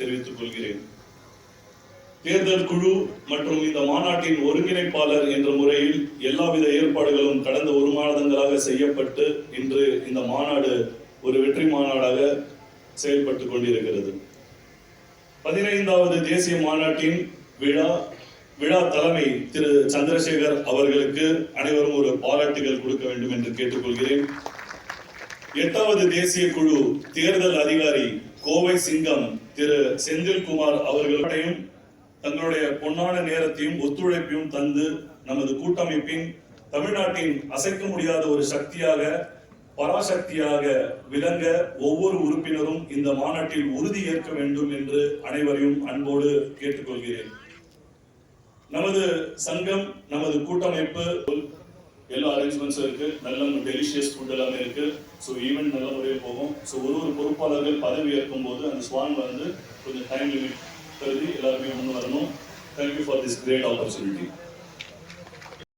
தெரிவித்துக் கொள்கிறேன் தேர்தல் குழு மற்றும் இந்த மாநாட்டின் ஒருங்கிணைப்பாளர் என்ற முறையில் எல்லாவித ஏற்பாடுகளும் கடந்த ஒரு மாதங்களாக செய்யப்பட்டு இன்று இந்த மாநாடு ஒரு வெற்றி மாநாடாக செயல்பட்டு கொண்டிருக்கிறது. பதினைந்தாவது தேசிய மாநாட்டின் விழா விழா தலைமை திரு சந்திரசேகர் அவர்களுக்கு அனைவரும் ஒரு பாராட்டுகள் கொடுக்க வேண்டும் என்று கேட்டுக்கொள்கிறேன். எட்டாவது தேசிய குழு தேர்தல் அதிகாரி கோவை சிங்கம் திரு செந்தில்குமார் அவர்களையும் தங்களுடைய பொன்னான நேரத்தையும் ஒத்துழைப்பையும் தந்து நமது கூட்டமைப்பின் தமிழ்நாட்டின் அசைக்க முடியாத ஒரு சக்தியாக பராசக்தியாக விளங்க ஒவ்வொரு உறுப்பினரும் இந்த மாநாட்டில் உறுதி ஏற்க வேண்டும் என்று அனைவரையும் அன்போடு கேட்டுக்கொள்கிறேன். நமது சங்கம் நமது கூட்டமைப்பு எல்லா அரேஞ்ச்மெண்ட்ஸும் இருக்கு. நல்ல டெலிஷியஸ் ஃபுட் எல்லாமே இருக்கு. ஸோ ஈவெண்ட் நல்ல முறையில் போகும். ஸோ ஒரு ஒரு பொறுப்பாளர்கள் பதவி ஏற்கும் போது அந்த ஸ்வான் வந்து கொஞ்சம் டைம் லிமிட் கருதி எல்லாருமே முன் வரணும். Thank you for this great opportunity